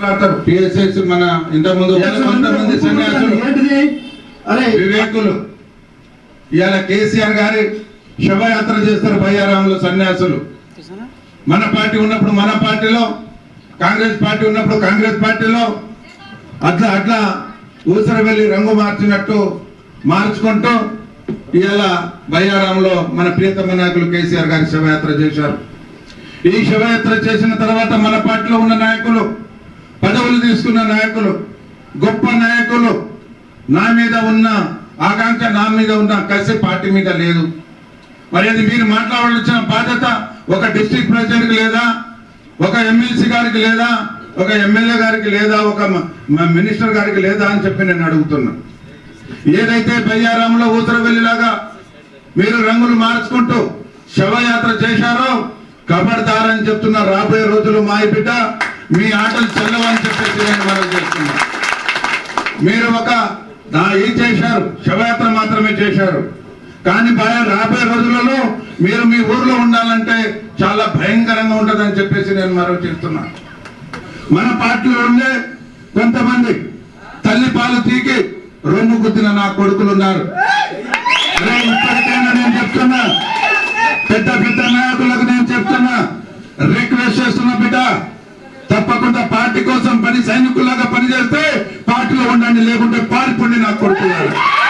మాట్లాడతారు. పిఎస్ఎస్ మన ఇంతకుముందు కొంతమంది సన్యాసులు. వివేకులు. ఇవాళ కేసీఆర్ గారి శవయాత్ర చేస్తారు బయ్యారాములు సన్యాసులు. మన పార్టీ ఉన్నప్పుడు మన పార్టీలో కాంగ్రెస్ పార్టీ ఉన్నప్పుడు కాంగ్రెస్ పార్టీలో. అట్లా అట్లా ఊసర వెళ్ళి రంగు మార్చినట్టు మార్చుకుంటూ ఇవాళ బయ్యారాంలో మన ప్రియతమ నాయకులు కేసీఆర్ గారి శవయాత్ర చేశారు. ఈ శవయాత్ర చేసిన తర్వాత మన పార్టీలో ఉన్న నాయకులు పదవులు తీసుకున్న నాయకులు గొప్ప నాయకులు నా మీద ఉన్న ఆకాంక్ష నా మీద ఉన్న కసి పార్టీ మీద లేదు. మరి అది మీరు మాట్లాడాల్సిన బాధ్యత ఒక డిస్టిక్ ప్రెసిడెంట్కి లేదా ఒక ఎమ్మెల్సీ గారికి లేదా ఒక ఎమ్మెల్యే గారికి లేదా ఒక మినిస్టర్ గారికి లేదా అని చెప్పి నేను అడుగుతున్నా. ఏదైతే బయ్యారాంలో ఊసరవెల్లిలాగా మీరు రంగులు మార్చుకుంటూ శవయాత్ర చేశారో కబడ్దారని చెప్తున్న రాబోయే రోజులు మాయ బిడ్డ మీ ఆటలు చెల్లవని చెప్పేసి నేను మనం చేస్తున్నా మీరు ఒక నా ఏం చేశారు? శవయాత్ర మాత్రమే చేశారు. కానీ భయ రాబోయే రోజులలో మీరు మీ ఊర్లో ఉండాలంటే చాలా భయంకరంగా ఉంటుందని చెప్పేసి నేను మరో చేస్తున్నా మన పార్టీలో ఉండే కొంతమంది తల్లి పాలు తీకి రొమ్ము గుద్దిన నా కొడుకులు ఉన్నారు. ఇప్పటికైనా నేను చెప్తున్నా. పెద్ద పెద్ద నాయకులకు నేను చెప్తున్నా. రిక్వెస్ట్ చేస్తున్నా బిడ్డ. తప్పకుండా పార్టీ కోసం పని సైనికులాగా పనిచేస్తే పార్టీలో ఉండండి లేకుంటే పారిపోండి నాకు కొడుకున్నారు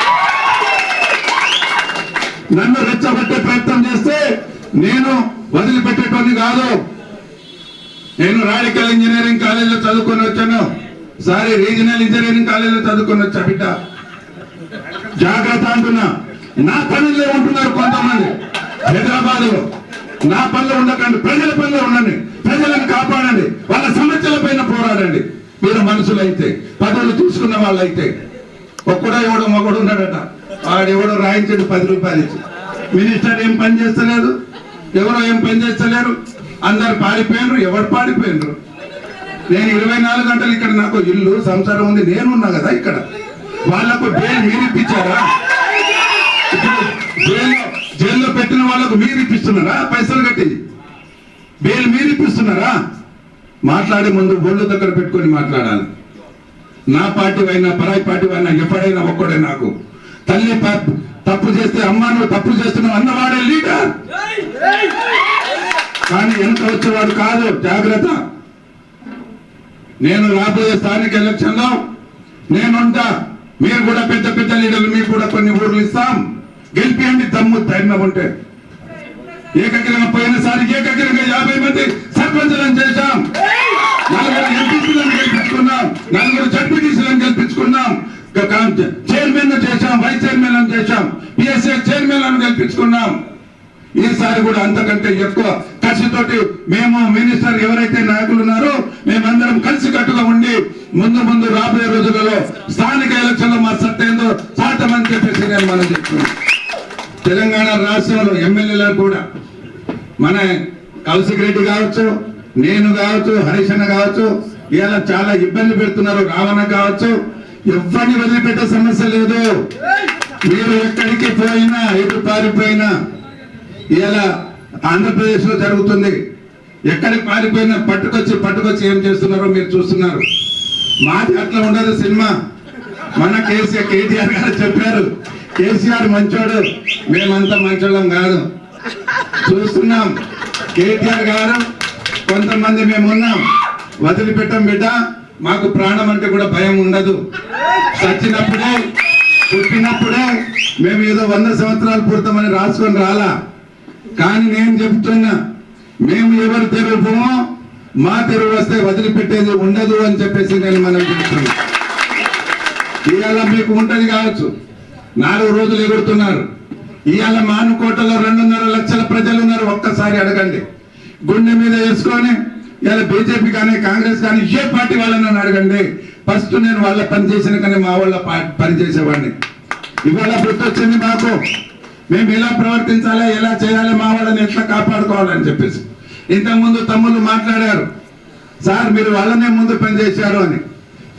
నన్ను రెచ్చగొట్టే ప్రయత్నం చేస్తే నేను వదిలిపెట్టేటోని కాదు. నేను రాడికల్ ఇంజనీరింగ్ కాలేజీలో చదువుకొని వచ్చాను. సారీ రీజనల్ ఇంజనీరింగ్ కాలేజీలో చదువుకొని వచ్చా బిడ్డ. జాగ్రత్త అంటున్నా. నా పనిలో ఉంటున్నారు కొంతమంది. హైదరాబాద్. లో నా పనిలో ఉండకండి ప్రజల పనిలో ఉండండి. ప్రజలను కాపాడండి. వాళ్ళ సమస్యల పైన పోరాడండి. మీరు మనుషులు అయితే పదవులు తీసుకున్న వాళ్ళు అయితే ఒక్కడో ఎవడో మగడు ఉన్నాడట. వాడెవడో ఎవడో రాయించాడు పది రూపాయలు ఇచ్చి. మినిస్టర్ ఏం పని చేస్తలేదు ఎవరో ఏం పని చేస్తలేరు? అందరు పారిపోయినరు ఎవరు పారిపోయినరు? నేను ఇరవై నాలుగు గంటలు ఇక్కడ నాకు ఇల్లు సంసారం ఉంది నేను ఉన్నా కదా ఇక్కడ. వాళ్ళకు బెయిల్ మీరు ఇప్పించారా ఇప్పుడు జైల్లో జైల్లో పెట్టిన వాళ్ళకు మీరు ఇప్పిస్తున్నారా పైసలు కట్టి బెయిల్ మీరు ఇప్పిస్తున్నారా మాట్లాడే ముందు ఒళ్ళు దగ్గర పెట్టుకొని మాట్లాడాలి. నా పార్టీ అయినా పరాయి పార్టీ అయినా ఎప్పుడైనా ఒక్కడే నాకు. తల్లి తప్పు చేస్తే అమ్మ నువ్వు తప్పు చేస్తున్నావు అన్నవాడే లీడర్. కానీ ఎంత వచ్చేవాడు కాదు జాగ్రత్త. నేను రాబోయే స్థానిక ఎలక్షన్లో నేనుంటా. మీరు కూడా పెద్ద పెద్ద లీడర్లు మీకు కూడా కొన్ని ఊర్లు ఇస్తాం. గెలిపియండి తమ్ము ధైర్యం ఉంటే. ఏకగ్రంగా పోయినసారి ఏకగ్రంగా యాభై మంది సర్పంచులను చేశాం. నలుగురు ఎంపీలను గెలిపించుకున్నాం. నలుగురు జడ్పీటీసీలను గెలిపించుకున్నాం. చైర్మన్ చేశాం వైస్ చైర్మన్ చేశాం పిఎస్ఏ చైర్మన్ గెలిపించుకున్నాం. ఈసారి కూడా అంతకంటే ఎక్కువ కసితోటి మేము మినిస్టర్ ఎవరైతే నాయకులు ఉన్నారో మేమందరం కలిసి కట్టుగా ఉండి ముందు ముందు రాబోయే రోజులలో స్థానిక ఎలక్షన్లో మా సత్తా ఏందో చాటమని చెప్పేసి నేను మనం చెప్తున్నాను తెలంగాణ రాష్ట్రంలో ఎమ్మెల్యేలకు కూడా మన కౌశిక్ రెడ్డి కావచ్చు నేను కావచ్చు హరీష్ అన్న కావచ్చు ఇలా చాలా ఇబ్బంది పెడుతున్నారు రావణ కావచ్చు. ఎవరిని వదిలిపెట్టే సమస్య లేదు. మీరు ఎక్కడికి పోయినా ఎటు పారిపోయినా ఇలా ఆంధ్రప్రదేశ్లో జరుగుతుంది. ఎక్కడికి పారిపోయినా పట్టుకొచ్చి పట్టుకొచ్చి ఏం చేస్తున్నారో మీరు చూస్తున్నారు. మాది అట్లా ఉండదు సినిమా. మన కేసీఆర్ కేటీఆర్ గారు చెప్పారు కేసీఆర్ మంచోడు మేమంతా మంచోళ్ళం కాదు. చూస్తున్నాం కేటీఆర్ గారు కొంతమంది మేము ఉన్నాం బిడ్డ మాకు ప్రాణం అంటే కూడా భయం ఉండదు. చచ్చినప్పుడే పుట్టినప్పుడే మేము ఏదో వంద సంవత్సరాలు పుడతామని రాసుకొని రాలా. కానీ నేను చెప్తున్నా మేము ఎవరు తెరుపుమో మా తెరువు వస్తే వదిలిపెట్టేది ఉండదు అని చెప్పేసి నేను మనం చెప్తున్నా. ఇవాళ మీకు ఉంటది కావచ్చు. నాలుగు రోజులు ఎగురుతున్నారు. ఇవాళ మానుకోటలో రెండున్నర లక్షల ప్రజలు ఉన్నారు. ఒక్కసారి అడగండి. గుండె మీద వేసుకొని ఇలా బీజేపీ కానీ కాంగ్రెస్ కానీ ఏ పార్టీ వాళ్ళని అడగండి. ఫస్ట్ నేను వాళ్ళ పని చేసిన కానీ మా వాళ్ళ పా- పని చేసేవాడిని. ఇవాళ గుర్తొచ్చింది మాకు. మేము ఎలా ప్రవర్తించాలి ఎలా చేయాలి మా వాళ్ళని ఎట్లా కాపాడుకోవాలని చెప్పేసి. ఇంతకుముందు తమ్ముళ్ళు మాట్లాడారు. సార్ మీరు వాళ్ళనే ముందు పనిచేశారు అని.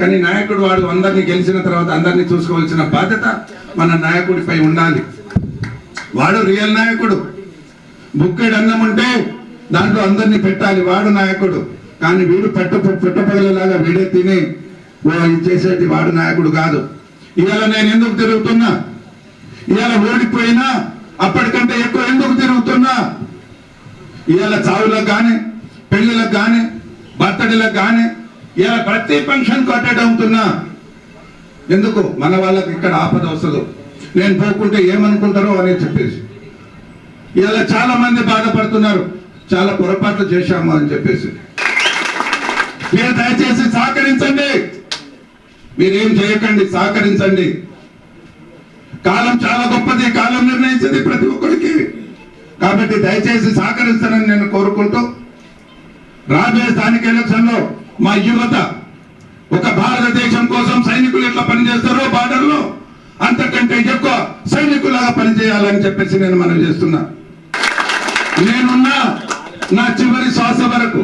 కానీ నాయకుడు వాడు అందరినీ గెలిచిన తర్వాత అందరినీ చూసుకోవాల్సిన బాధ్యత మన నాయకుడిపై ఉండాలి. వాడు రియల్ నాయకుడు. బుక్కెడు అన్నం ఉంటే దాంట్లో అందరినీ పెట్టాలి. వాడు నాయకుడు. కానీ వీడు పెట్ట పెట్టపగలలాగా వీడే తిని ఓ ఇది వాడు నాయకుడు కాదు. ఇవాళ నేను ఎందుకు తిరుగుతున్నా? ఇవాళ ఓడిపోయినా అప్పటికంటే ఎక్కువ ఎందుకు తిరుగుతున్నా? ఇవాళ చావులకు కానీ పెళ్ళిలకు కానీ బర్త్డేలకు కానీ ఇలా ప్రతి ఫంక్షన్ అటెండ్ అవుతున్నా ఎందుకు? మన వాళ్ళకి ఇక్కడ ఆపద వస్తుంది. నేను పోకుంటే ఏమనుకుంటారో అని చెప్పేసి. ఇలా చాలా మంది బాధపడుతున్నారు. చాలా పొరపాట్లు చేశాము అని చెప్పేసి. మీరు దయచేసి సహకరించండి. మీరేం చేయకండి సహకరించండి. కాలం చాలా గొప్పది. కాలం నిర్ణయించింది ప్రతి ఒక్కరికి. కాబట్టి దయచేసి సహకరిస్తానని నేను కోరుకుంటూ రాబోయే స్థానిక ఎలక్షన్లో మా యువత ఒక భారతదేశం కోసం సైనికులు ఎట్లా పనిచేస్తారో బార్డర్లో అంతకంటే ఎక్కువ సైనికులాగా పనిచేయాలని చెప్పేసి నేను మనం చేస్తున్నా. నేనున్నా నా చివరి శ్వాస వరకు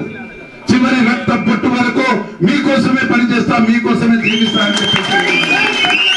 చివరి రక్త పొట్టు వరకు మీకోసమే పనిచేస్తా మీకోసమే జీవిస్తా అని చెప్పేసి